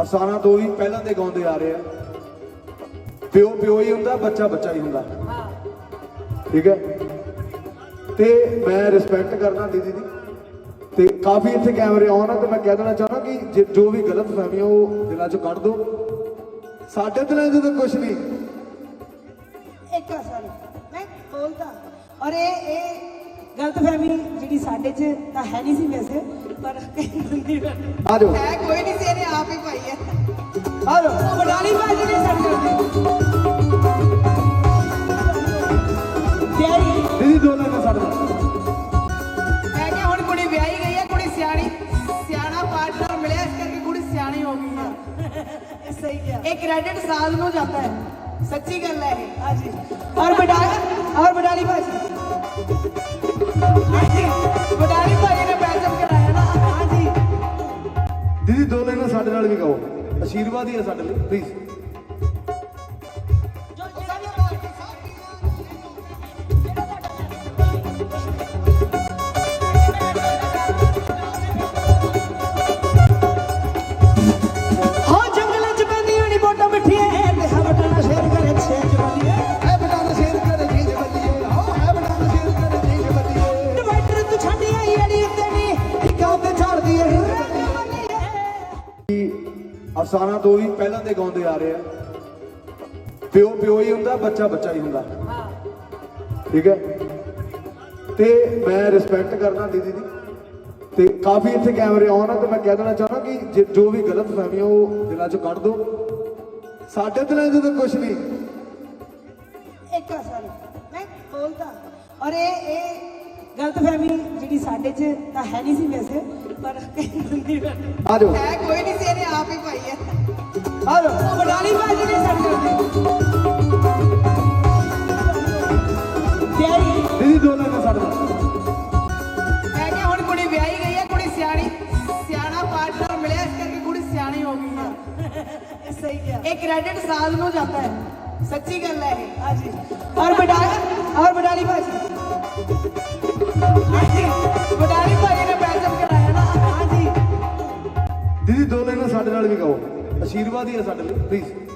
ਅਫਸਾਨਾ ਤੋਂ ਵੀ ਪਹਿਲਾਂ ਦੇ ਗਾਉਂਦੇ ਆ ਰਹੇ ਆ। ਪਿਓ ਪਿਓ ਹੀ ਹੁੰਦਾ, ਬੱਚਾ ਬੱਚਾ ਹੀ ਹੁੰਦਾ। ਠੀਕ ਹੈ? ਤੇ ਮੈਂ ਰਿਸਪੈਕਟ ਕਰਦਾ ਦੀਦੀ ਦੀ। ਤੇ ਕਾਫੀ ਇੱਥੇ ਕੈਮਰੇ ਆਉਣ ਆ, ਤੇ ਮੈਂ ਕਹਿ ਦੇਣਾ ਚਾਹੁੰਦਾ ਕਿ ਜੋ ਵੀ ਗਲਤ ਫਹਿਮੀਆਂ ਉਹ ਦਿਲਾਂ ਚੋਂ ਕੱਢ ਦਿਓ। ਸਾਡੇ ਦਿਲਾਂ 'ਚ ਤਾਂ ਕੁਝ ਨਹੀਂ। ਇੱਕ ਸੌਰੀ ਮੈਂ ਬੋਲਦਾ ਔਰ ਇਹ ਇਹ ਗਲਤਫਹਿਮੀ ਜਿਹੜੀ ਸਾਡੇ 'ਚ ਤਾਂ ਹੈ ਨਹੀਂ ਸੀ ਵੈਸੇ। ਪਰ ਬੰਦੇ ਆ ਜਾਓ। ਹੈ ਕੋਈ ਨਹੀਂ ਸੀ ਇਹਨੇ ਆਪ ਹੀ ਪਾਈ ਹੈ। ਆ ਲੋ ਬਡਾਲੀ ਬਾਜੀ ਨੇ ਸਾਡੇ ਪਿਆਰੀ ਦੀਦੀ ਦੋ ਲੈਣਾ ਸਾਡੇ ਨਾਲ ਮੈਂ ਕਿਹਾ ਹੁਣ ਕੁੜੀ ਵਿਆਹੀ ਗਈ ਹੈ ਕੁੜੀ ਸਿਆਣੀ ਸਿਆਣਾ ਪਾਰਟਨਰ ਮਿਲਿਆ ਇਸ ਕਰਕੇ ਕੁੜੀ ਸਿਆਣੀ ਹੋ ਗਈ ਹੈ। ਸਹੀ ਇਹ ਕ੍ਰੈਡਿਟ ਸਾਧ ਨੂੰ ਜਾਂਦਾ ਹੈ। ਸੱਚੀ ਗੱਲ ਹੈ ਇਹ। ਹਾਂਜੀ। ਔਰ ਬਡਾਲੀ ਦੀਦੀ ਦੋ ਲਾਈਨਾਂ ਸਾਡੇ ਨਾਲ ਵੀ ਗਾਓ। ਆਸ਼ੀਰਵਾਦ ਹੀ ਹੈ ਸਾਡੇ ਲਈ ਪਲੀਜ਼ ਅਫਸਾਨਾ ਤੋਂ ਵੀ ਪਹਿਲਾਂ ਦੇ ਗਾਉਂਦੇ ਆ ਰਹੇ ਆ। ਪਿਓ ਪਿਓ ਹੀ ਹੁੰਦਾ, ਬੱਚਾ ਬੱਚਾ ਹੀ ਹੁੰਦਾ। ਠੀਕ ਹੈ? ਤੇ ਮੈਂ ਰਿਸਪੈਕਟ ਕਰਦਾ ਦੀਦੀ ਦੀ। ਤੇ ਕਾਫੀ ਇੱਥੇ ਕੈਮਰੇ ਆਉਣ ਆ, ਤੇ ਮੈਂ ਕਹਿ ਦੇਣਾ ਚਾਹੁੰਦਾ ਕਿ ਜੇ- ਜੋ ਵੀ ਗਲਤ ਫਹਿਮੀਆਂ ਉਹ ਦਿਲਾਂ ਚੋਂ ਕੱਢ ਦਿਓ। ਸਾਡੇ ਦਿਲਾਂ 'ਚ ਤਾਂ ਕੁਝ ਨਹੀਂ। ਇੱਕ ਸੌਰੀ ਮੈਂ ਬੋਲਦਾ ਔਰ ਇਹ ਇਹ ਗਲਤਫਹਿਮੀ ਜਿਹੜੀ ਸਾਡੇ 'ਚ ਤਾਂ ਹੈ ਨਹੀਂ ਸੀ ਵੈਸੇ। ਪਰ ਆ ਜਾਓ ਹੈ ਕੋਈ ਨਹੀਂ ਸੀ ਇਹਨੇ ਆਪ ਹੀ ਪਾਈ ਹੈ। ਆ ਲੋ ਬਡਾਲੀ ਬਾਜੀ ਨੇ ਸਾਡੇ ਪਿਆਰੀ ਦੀਦੀ ਦੋ ਲੈਣਾ ਸਾਡੇ ਨਾਲ ਮੈਂ ਕਿਹਾ ਹੁਣ ਕੁੜੀ ਵਿਆਹੀ ਗਈ ਹੈ ਕੁੜੀ ਸਿਆਣੀ ਸਿਆਣਾ ਪਾਰਟਨਰ ਮਿਲਿਆ ਇਸ ਕਰਕੇ ਕੁੜੀ ਸਿਆਣੀ ਹੋ ਗਈ ਹੈ। ਸਹੀ ਕਿਹਾ। ਇਹ ਕ੍ਰੈਡਿਟ ਸਾਧ ਨੂੰ ਜਾਂਦਾ ਹੈ। ਸੱਚੀ ਗੱਲ ਹੈ ਇਹ। ਹਾਂਜੀ। ਔਰ ਬਡਾਲੀ ਦੀਦੀ ਦੋ ਲਾਈਨਾਂ ਸਾਡੇ ਨਾਲ ਵੀ ਗਾਓ। ਆਸ਼ੀਰਵਾਦ ਹੀ ਹੈ ਸਾਡੇ ਲਈ ਪਲੀਜ਼